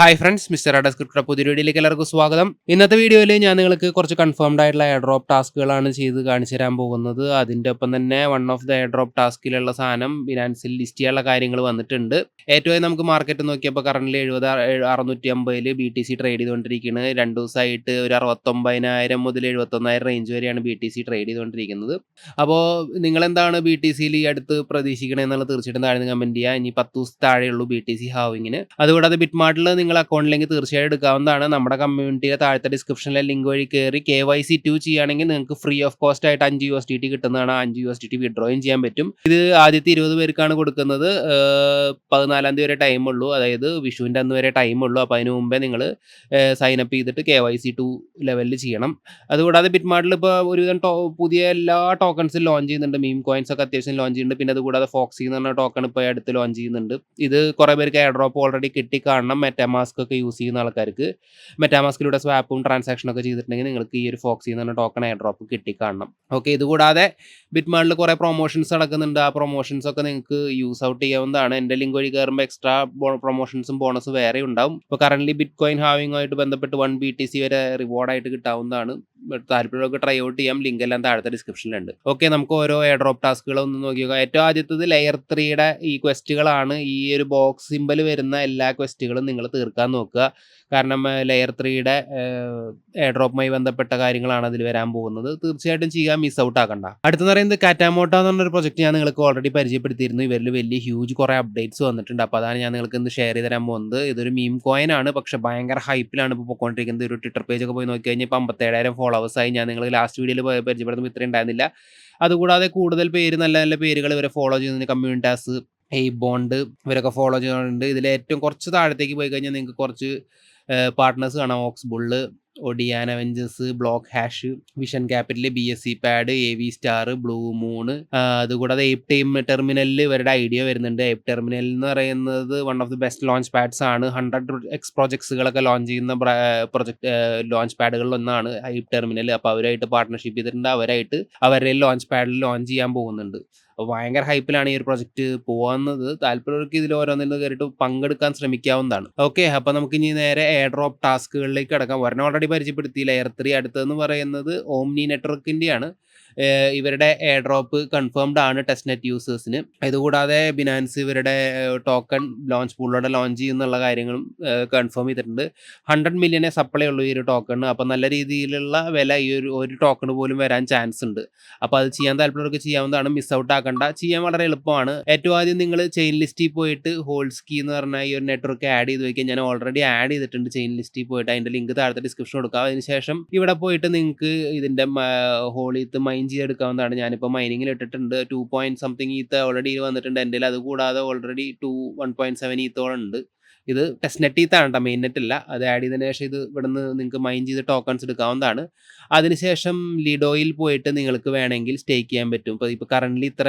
Hi friends mister അഡ script പുതിയ വീഡിയോയിലേക്ക് എല്ലാവർക്കും സ്വാഗതം. ഇന്നത്തെ വീഡിയോയിൽ ഞാൻ നിങ്ങൾക്ക് കുറച്ച് കൺഫേംഡ് ആയിട്ടുള്ള എയർഡ്രോപ്പ് ടാസ്കുകളാണ് ചെയ്ത് കാണിച്ചു തരാൻ പോകുന്നത്. അതിന്റെ ഒപ്പം തന്നെ വൺ ഓഫ് ദ എയർഡ്രോപ്പ് ടാസ്കിലുള്ള സാധനം ബിനാൻസിൽ ലിസ്റ്റ് ചെയ്യാനുള്ള കാര്യങ്ങൾ വന്നിട്ടുണ്ട്. ഏറ്റവും നമുക്ക് മാർക്കറ്റ് നോക്കിയപ്പോൾ കറണ്ടിൽ എഴുപത് അറുന്നൂറ്റി അമ്പതിൽ ബി ടി സി ട്രേഡ് ചെയ്തുകൊണ്ടിരിക്കുന്നത് രണ്ട് ദിവസമായിട്ട് ഒരു അറുപത്തൊമ്പതിനായിരം മുതൽ എഴുപത്തൊന്നായിരം റേഞ്ച് വരെയാണ് ബി ടി സി ട്രേഡ് ചെയ്തുകൊണ്ടിരിക്കുന്നത്. അപ്പോൾ നിങ്ങൾ എന്താണ് ബി ടി സിയിൽ ഈ അടുത്ത് പ്രതീക്ഷിക്കണമെന്നുള്ളത് തീർച്ചയായിട്ടും താഴെ കമന്റ് ചെയ്യുക ഇനി പത്ത് ദിവസം താഴെയുള്ളൂ ബി ടി സി ഹാവിങ്ങിന് അതുകൂടാതെ ബിറ്റ്മാർട്ടിൽ നിങ്ങൾ അക്കൗണ്ടിലേക്ക് തീർച്ചയായും എടുക്കാവുന്നതാണ്. നമ്മുടെ കമ്മ്യൂണിറ്റിയിലെ താഴത്തെ ഡിസ്ക്രിപ്ഷനിലെ ലിങ്ക് വഴി കയറി കെ വൈ സി ടു ചെയ്യുകയാണെങ്കിൽ നിങ്ങൾക്ക് ഫ്രീ ഓഫ് കോസ്റ്റ് ആയിട്ട് അഞ്ച് യു എസ് ടി ടി കിട്ടുന്നതാണ്. അഞ്ച് യു എസ് ടി ടി വിഡ്രോയും ചെയ്യാൻ പറ്റും. ഇത് ആദ്യത്തെ ഇരുപത് പേർക്കാണ് കൊടുക്കുന്നത്. പതിനാലാം തീയതി വരെ ടൈം ഉള്ളൂ. അതായത് വിഷുവിന്റെ അന്ന് വരെ ടൈം ഉള്ളൂ. അപ്പോൾ അതിന് മുമ്പേ നിങ്ങൾ സൈൻ അപ്പ് ചെയ്തിട്ട് കെ വൈ സി ടു ലെവലിൽ ചെയ്യണം. അതുകൂടാതെ ബിറ്റ്മാർട്ടിൽ ഇപ്പോൾ ഒരുവിധം പുതിയ എല്ലാ ടോക്കൺസും ലോഞ്ച് ചെയ്യുന്നുണ്ട്. മീം കോയിൻസ് ഒക്കെ അത്യാവശ്യം ലോഞ്ച് ചെയ്യുന്നുണ്ട്. പിന്നെ അതുകൂടാതെ ഫോക്സി എന്ന് പറഞ്ഞ ടോക്കൺ ഇപ്പോൾ അടുത്ത് ലോഞ്ച് ചെയ്യുന്നുണ്ട്. ഇത് കുറേ പേർക്ക് എയർ ഡ്രോപ്പ് ഓൾറെഡി കിട്ടി കാണണം. മെറ്റാമാസ്ക് ഒക്കെ യൂസ് ചെയ്യുന്ന ആൾക്കാർക്ക് മെറ്റാമാസ്കിലൂടെ സ്വാപ്പും ട്രാൻസാക്ഷനും ഒക്കെ ചെയ്തിട്ടുണ്ടെങ്കിൽ നിങ്ങൾക്ക് ഈ ഒരു ഫോക്സിൽ നിന്ന് ടോക്കൺ എയർ ഡ്രോപ്പ് കിട്ടി കാണണം ഓക്കെ ഇതുകൂടാതെ ബിറ്റ്മാളിൽ കുറേ പ്രൊമോഷൻസ് നടക്കുന്നുണ്ട്. ആ പ്രൊമോഷൻസ് ഒക്കെ നിങ്ങൾക്ക് യൂസ് ഔട്ട് ചെയ്യാവുന്നതാണ്. എന്റെ ലിങ്ക് വഴി കയറുമ്പോൾ എക്സ്ട്രാ പ്രൊമോഷൻസും ബോണസും വേറെ ഉണ്ടാവും. ഇപ്പോൾ കറന്റ് ബിറ്റ് കോയിൻ ഹാവിങ്ങുമായിട്ട് ബന്ധപ്പെട്ട് വൺ ബി ടി സി വരെ റിവാർഡായിട്ട് കിട്ടാവുന്നതാണ്. താല്പര്യമൊക്കെ ട്രൈ ഔട്ട് ചെയ്യാം. ലിങ്ക് എല്ലാം താഴത്തെ ഡിസ്ക്രിപ്ഷനിലുണ്ട് ഓക്കെ നമുക്ക് ഓരോ എയർ ഡ്രോപ്പ് ടാസ്കുകൾ ഒന്ന് നോക്കി നോക്കാം. ഏറ്റവും ആദ്യത്തത് ലെയർ ത്രീയുടെ ഈ ക്വസ്റ്റുകളാണ് ഈ ഒരു ബോക്സ് സിമ്പൽ വരുന്ന എല്ലാ ക്വസ്റ്റുകളും നിങ്ങൾ തീർക്കാൻ നോക്കുക. കാരണം ലെയർ ത്രീയുടെ എയർ ഡ്രോപ്പുമായി ബന്ധപ്പെട്ട കാര്യങ്ങളാണ് അതിൽ വരാൻ പോകുന്നത്. തീർച്ചയായിട്ടും ചെയ്യാൻ മിസ് ഔട്ട് ആക്കണ്ട. അടുത്തെന്ന് പറയുന്നത് കാറ്റാമോട്ട എന്ന് പറഞ്ഞൊരു പ്രൊജക്ട് ഞാൻ നിങ്ങൾക്ക് ഓൾറെഡി പരിചയപ്പെടുത്തിയിരുന്നു. ഇവരിൽ വലിയ ഹ്യൂജ് കുറേ അപ്ഡേറ്റ്സ് വന്നിട്ടുണ്ട്. അപ്പോൾ അതാണ് ഞാൻ നിങ്ങൾക്ക് ഇന്ന് ഷെയർ ചെയ്ത് തരാൻ പോകുന്നത്. ഇതൊരു മീം കോയിൻ ആണ്. പക്ഷെ ഭയങ്കര ഹൈപ്പിലാണ് ഇപ്പോൾ പോയിക്കൊണ്ടിരിക്കുന്നത് ഒരു ട്വിറ്റർ പേജ് ഒക്കെ പോയി നോക്കി കഴിഞ്ഞാൽ ഇപ്പോൾ അമ്പത്തേഴായിരം ആയി ഞാൻ നിങ്ങൾ ലാസ്റ്റ് വീഡിയോയിൽ പരിചയപ്പെടുത്തുമ്പോൾ ഇത്രയും ഉണ്ടായിരുന്നില്ല. അതുകൂടാതെ കൂടുതൽ പേര് നല്ല നല്ല പേരുകൾ ഇവരെ ഫോളോ ചെയ്യുന്ന കമ്മ്യൂണിറ്റാസ് ഈ ബോണ്ട് ഇവരൊക്കെ ഫോളോ ചെയ്യുന്നുണ്ട്. ഇതിൽ ഏറ്റവും കുറച്ച് താഴത്തേക്ക് പോയി കഴിഞ്ഞാൽ നിങ്ങൾക്ക് കുറച്ച് പാർട്ട്നേഴ്സ് കാണാം. Ox bull ഒഡിയാൻ Avengers block hash vision capital B S C pad A V star blue moon അതുകൂടാതെ എപ് ടൈം ടെർമിനലിൽ ഇവരുടെ ഐഡിയ വരുന്നുണ്ട്. എപ് ടെർമിനൽ എന്ന് പറയുന്നത് one of the best launch pads ആണ്. ഹൺഡ്രഡ് എക്സ് പ്രോജക്ട്സുകളൊക്കെ ലോഞ്ച് ചെയ്യുന്ന പ്രൊജക്ട് ലോഞ്ച് പാഡുകളിൽ ഒന്നാണ് ഐപ് ടെർമിനൽ അപ്പോൾ അവരായിട്ട് പാർട്ട്ണർഷിപ്പ് ചെയ്തിട്ടുണ്ട്. അവരായിട്ട് അവരുടെ ലോഞ്ച് പാഡിൽ ലോഞ്ച് ചെയ്യാൻ പോകുന്നുണ്ട്. അപ്പോൾ ഭയങ്കര ഹൈപ്പിലാണ് ഈ ഒരു പ്രൊജക്റ്റ് പോകുന്നത് താല്പര്യവർക്ക് ഇതിൽ ഓരോന്നിൽ കയറിയിട്ട് പങ്കെടുക്കാൻ ശ്രമിക്കാവുന്നതാണ്. ഓക്കെ അപ്പോൾ നമുക്ക് ഇനി നേരെ എയർ ഡ്രോപ്പ് ടാസ്കുകളിലേക്ക് കിടക്കാം. ഒരെണ്ണം ഓൾറെഡി പരിചയപ്പെടുത്തി. ലെയർ ത്രീ അടുത്തതെന്ന് പറയുന്നത് ഓംനി നെറ്റ്വർക്കിന്റെയാണ് ഇവരുടെ എയർ ഡ്രോപ്പ് കൺഫേംഡ് ആണ് ടെസ്റ്റ് നെറ്റ് യൂസേഴ്സിന് ഇതുകൂടാതെ ബിനാൻസ് ഇവരുടെ ടോക്കൺ ലോഞ്ച് പൂളിലൂടെ ലോഞ്ച് ചെയ്യുന്നുള്ള കാര്യങ്ങളും കൺഫേം ചെയ്തിട്ടുണ്ട്. ഹൺഡ്രഡ് മില്യനെ സപ്ലൈ ഉള്ളൂ ഈ ഒരു ടോക്കൺ അപ്പം നല്ല രീതിയിലുള്ള വില ഈ ഒരു ഒരു ടോക്കൺ പോലും വരാൻ ചാൻസ് ഉണ്ട്. അപ്പോൾ അത് ചെയ്യാൻ താല്പര്യമൊക്കെ ചെയ്യാവുന്നതാണ്. മിസ് ഔട്ട് ആക്കേണ്ട. ചെയ്യാൻ വളരെ എളുപ്പമാണ്. ഏറ്റവും ആദ്യം നിങ്ങൾ ചെയിൻ ലിസ്റ്റിൽ പോയിട്ട് ഹോൾസ്കി എന്ന് പറഞ്ഞാൽ ഈ ഒരു നെറ്റ്വർക്ക് ആഡ് ചെയ്ത് വയ്ക്കാൻ ഞാൻ ഓൾറെഡി ആഡ് ചെയ്തിട്ടുണ്ട് ചെയിൻ ലിസ്റ്റിൽ പോയിട്ട്. അതിന്റെ ലിങ്ക് താഴത്തെ ഡിസ്ക്രിപ്ഷൻ കൊടുക്കാം. അതിനുശേഷം ഇവിടെ പോയിട്ട് നിങ്ങൾക്ക് ഇതിന്റെ ഹോളിത്ത് മൈൻ ചെയ്തെടുക്കാവുന്നതാണ്. ഞാനിപ്പോൾ മൈനിങ്ങിൽ ഇട്ടിട്ടുണ്ട്. Two point something ETH already വന്നിട്ടുണ്ട്. എന്റെ അത് കൂടാതെ already two one point seven ഈത്തോളം ഉണ്ട്. ഇത് ടെസ്റ്റ് നെറ്റ് ഈത്താണ് കേട്ടോ മെയിൻ നെറ്റ് അല്ല അത് ആഡ് ചെയ്തതിന് ശേഷം ഇത് ഇവിടുന്ന് നിങ്ങൾക്ക് മൈൻ ചെയ്ത് ടോക്കൺസ് എടുക്കാവുന്നതാണ്. അതിനുശേഷം ലിഡോയിൽ പോയിട്ട് നിങ്ങൾക്ക് വേണമെങ്കിൽ സ്റ്റേക്ക് ചെയ്യാൻ പറ്റും. ഇപ്പോൾ ഇപ്പോൾ കറന്റ് ഇത്ര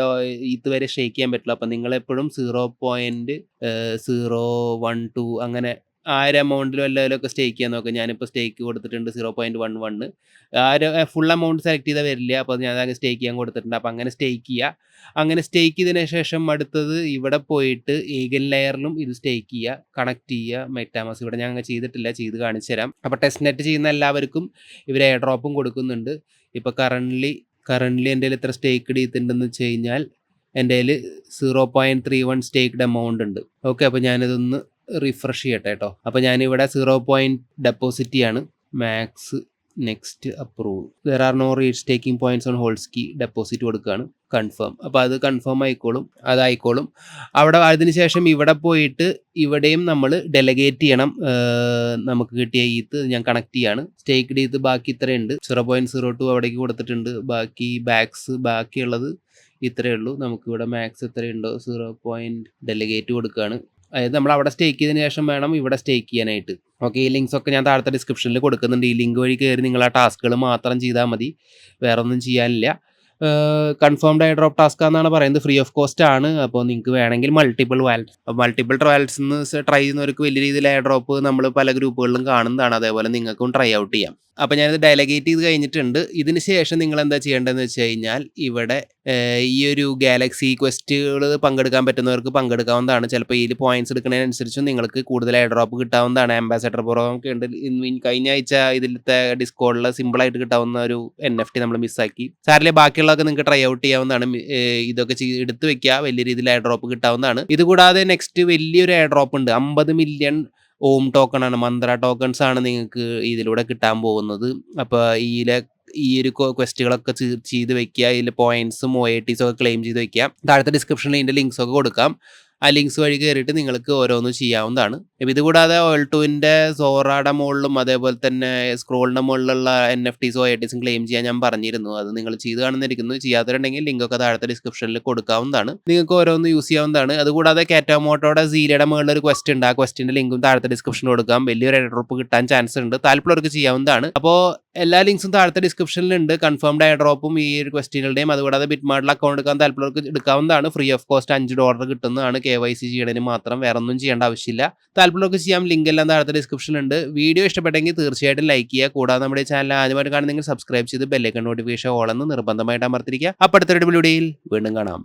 ഡോ ഇത് വരെ സ്റ്റേക്ക് ചെയ്യാൻ പറ്റില്ല. അപ്പം നിങ്ങൾ എപ്പോഴും zero point zero one two അങ്ങനെ ആ ഒരു എമൗണ്ടിലും എല്ലാവരും സ്റ്റേക്ക് ചെയ്യാൻ നോക്കാം. ഞാനിപ്പോൾ സ്റ്റേക്ക് കൊടുത്തിട്ടുണ്ട് സീറോ പോയിന്റ് വൺ വണ്ണ് ആ ഒരു ഫുൾ എമൗണ്ട് സെലക്ട് ചെയ്താൽ വരില്ല. അപ്പോൾ ഞാൻ അങ്ങനെ സ്റ്റേക്ക് ചെയ്യാൻ കൊടുത്തിട്ടുണ്ട്. അപ്പോൾ അങ്ങനെ സ്റ്റേക്ക് ചെയ്യുക അങ്ങനെ സ്റ്റേക്ക് ചെയ്തതിന് ശേഷം അടുത്തത് ഇവിടെ പോയിട്ട് ഏകൻ ലെയറിലും ഇത് സ്റ്റേക്ക് ചെയ്യുക കണക്ട് ചെയ്യുക മെറ്റാമസ് ഇവിടെ ഞാൻ അങ്ങനെ ചെയ്തിട്ടില്ല. ചെയ്ത് കാണിച്ചു തരാം. അപ്പോൾ ടെസ്റ്റ് നെറ്റ് ചെയ്യുന്ന എല്ലാവർക്കും ഇവർ എയർ ഡ്രോപ്പും കൊടുക്കുന്നുണ്ട്. ഇപ്പോൾ കറന്റ്ലി കറന്റ്ലി എന്റെ എത്ര സ്റ്റേക്ക് ചെയ്തിട്ടുണ്ടെന്ന് വെച്ച് കഴിഞ്ഞാൽ എന്റെ കയ്യിൽ zero point three one staked amount ഉണ്ട്. ഓക്കെ അപ്പോൾ ഞാനിതൊന്ന് റിഫ്രഷ് ചെയ്യട്ടെ കേട്ടോ. അപ്പോൾ ഞാനിവിടെ സീറോ പോയിന്റ് ഡെപ്പോസിറ്റ് ചെയ്യാണ് max next approve there are no restaking points on Holesky deposit കൊടുക്കുകയാണ്. കൺഫേം അപ്പോൾ അത് കൺഫേം ആയിക്കോളും. അതായിക്കോളും. അവിടെ അതിനുശേഷം ഇവിടെ പോയിട്ട് ഇവിടെയും നമ്മൾ ഡെലഗേറ്റ് ചെയ്യണം. നമുക്ക് കിട്ടിയ ഈത്ത് ഞാൻ കണക്ട് ചെയ്യാണ്. സ്റ്റേക്ക് ഡീത്ത് ബാക്കി ഇത്രയുണ്ട്. സീറോ പോയിന്റ് സീറോ ടു അവിടേക്ക് കൊടുത്തിട്ടുണ്ട്. ബാക്കി ബാക്സ് ബാക്കിയുള്ളത് ഇത്രയേ ഉള്ളൂ. നമുക്കിവിടെ മാക്സ് എത്രയുണ്ടോ? സീറോ പോയിന്റ് ഡെലിഗേറ്റ് കൊടുക്കുകയാണ്. അതായത് നമ്മൾ അവിടെ സ്റ്റേക്ക് ചെയ്തതിന് ശേഷം വേണം ഇവിടെ സ്റ്റേക്ക് ചെയ്യാനായിട്ട്. ഓക്കെ ഈ ലിങ്ക്സ് ഒക്കെ ഞാൻ താഴത്തെ ഡിസ്ക്രിപ്ഷനിൽ കൊടുക്കുന്നുണ്ട്. ഈ ലിങ്ക് വഴി കയറി നിങ്ങൾ ആ ടാസ്കുകൾ മാത്രം ചെയ്താൽ മതി. വേറെ ഒന്നും ചെയ്യാനില്ല കൺഫേംഡ് ആയി ഡ്രോപ്പ് ടാസ്ക് എന്നാണ് പറയുന്നത്. ഫ്രീ ഓഫ് കോസ്റ്റ് ആണ്. അപ്പോൾ നിങ്ങൾക്ക് വേണമെങ്കിൽ multiple wallet multiple trials try ചെയ്യുന്നവർക്ക് വലിയ രീതിയിൽ എയർ ഡ്രോപ്പ് നമ്മൾ പല ഗ്രൂപ്പുകളിലും കാണുന്നതാണ്. അതേപോലെ നിങ്ങൾക്കും ട്രൈ ഔട്ട് ചെയ്യാം. അപ്പോൾ ഞാനിത് ഡെലഗേറ്റ് ചെയ്ത് കഴിഞ്ഞിട്ടുണ്ട്. ഇതിന് ശേഷം നിങ്ങൾ എന്താ ചെയ്യേണ്ടതെന്ന് വെച്ച് കഴിഞ്ഞാൽ ഇവിടെ ഈ ഒരു ഗാലക്സി ക്വസ്റ്റുകൾ പങ്കെടുക്കാൻ പറ്റുന്നവർക്ക് പങ്കെടുക്കാവുന്നതാണ്. ചിലപ്പോൾ ഇതിൽ പോയിന്റ്സ് എടുക്കുന്നതിനനുസരിച്ചും നിങ്ങൾക്ക് കൂടുതൽ ഡ്രോപ്പ് കിട്ടാവുന്നതാണ്. അംബാസഡർ പ്രോഗ്രാം ഒക്കെ ഉണ്ട്. കഴിഞ്ഞ ആഴ്ച ഇതിലത്തെ ഡിസ്കോഡിൽ സിമ്പിളായിട്ട് കിട്ടാവുന്ന ഒരു എൻ എഫ് ടി നമ്മൾ മിസ്സാക്കി. സാറിലെ ബാക്കിയുള്ളതൊക്കെ നിങ്ങൾക്ക് ട്രൈ ഔട്ട് ചെയ്യാവുന്നതാണ്. ഇതൊക്കെ എടുത്തു വെക്കുക. വലിയ രീതിയിൽ ഡ്രോപ്പ് കിട്ടാവുന്നതാണ്. ഇതുകൂടാതെ നെക്സ്റ്റ് വലിയൊരു ഡ്രോപ്പ് ഉണ്ട്. 50 മില്യൺ ഓം ടോക്കൺ ആണ്. മന്ത്ര ടോക്കൺസ് ആണ് നിങ്ങൾക്ക് ഇതിലൂടെ കിട്ടാൻ പോകുന്നത്. അപ്പോൾ ഈയിലെ ഈ ഒരു ക്വസ്റ്റുകളൊക്കെ ചെയ്ത് വെക്കുക. ഇതിൽ പോയിന്റ്സും ഒഎടിസും ഒക്കെ ക്ലെയിം ചെയ്ത് വെക്കുക. താഴത്തെ ഡിസ്ക്രിപ്ഷനിൽ ഇതിന്റെ ലിങ്ക്സ് ഒക്കെ കൊടുക്കാം. ആ ലിങ്ക്സ് വഴി കയറിയിട്ട് നിങ്ങൾക്ക് ഓരോന്നും ചെയ്യാവുന്നതാണ്. ഇപ്പം ഇതുകൂടാതെ ഓൾ ടുവിന്റെ സോറാടെ മുകളിലും അതേപോലെ തന്നെ സ്ക്രോളിന്റെ മുകളിലുള്ള എൻ എഫ് എൻഎഫ്ടീസും ഒഎടിസും ക്ലെയിം ചെയ്യാൻ ഞാൻ പറഞ്ഞിരുന്നു. അത് നിങ്ങൾ ചെയ്ത് കാണുന്നിരിക്കുന്നു. ചെയ്യാത്തവരുണ്ടെങ്കിൽ ലിങ്കൊക്കെ താഴത്തെ ഡിസ്ക്രിപ്ഷനിൽ കൊടുക്കാവുന്നതാണ്. നിങ്ങൾക്ക് ഓരോന്ന് യൂസ് ചെയ്യാവുന്നതാണ്. അതുകൂടാതെ കാറ്റാമോട്ടോയുടെ സീരയുടെ മുകളിൽ ഒരു ക്വസ്റ്റ് ഉണ്ട്. ആ ക്വസ്റ്റിന്റെ ലിങ്കും താഴത്തെ ഡിസ്ക്രിപ്ഷനിൽ കൊടുക്കാം. വലിയൊരു ഡ്രോപ്പ് കിട്ടാൻ ചാൻസ് ഉണ്ട്. താല്പര്യമുള്ളവർക്ക് ചെയ്യാവുന്നതാണ്. അപ്പോൾ എല്ലാ ലിങ്ക്സും താഴത്തെ ഡിസ്ക്രിപ്ഷനിലുണ്ട്. കൺഫേംഡ് എയർ ഡ്രോപ്പും ഈ ഒരു ക്വസ്റ്റ്യനുകളുടെയും അതുകൂടാതെ ബിറ്റ്മാർട്ടിൽ അക്കൗണ്ട് എടുക്കാൻ താല്പര്യമുള്ളവർക്ക് എടുക്കാവുന്നതാണ്. ഫ്രീ ഓഫ് കോസ്റ്റ് അഞ്ച് ഡോളർ കിട്ടുന്നതാണ്. കെ വൈ സി ചെയ്യണതിന് മാത്രം. വേറെ ഒന്നും ചെയ്യേണ്ട ആവശ്യമില്ല. താല്പര്യമുള്ളവർക്ക് ചെയ്യാം. ലിങ്ക് എല്ലാം താഴത്തെ ഡിസ്ക്രിപ്ഷനിലുണ്ട്. വീഡിയോ ഇഷ്ടപ്പെട്ടെങ്കിൽ തീർച്ചയായിട്ടും ലൈക്ക് ചെയ്യുക. കൂടാതെ നമ്മുടെ ചാനൽ ആദ്യമായിട്ട് കാണുന്നെങ്കിൽ സബ്സ്ക്രൈബ് ചെയ്ത് ബെല്ലൈക്കൺ നോട്ടിഫിക്കേഷൻ ഓൾ എന്ന് നിർബന്ധമായിട്ട് അമർത്തിരിക്കുക. അപ്പോഴത്തെ ഒരു വീഡിയോയിൽ വീണ്ടും കാണാം.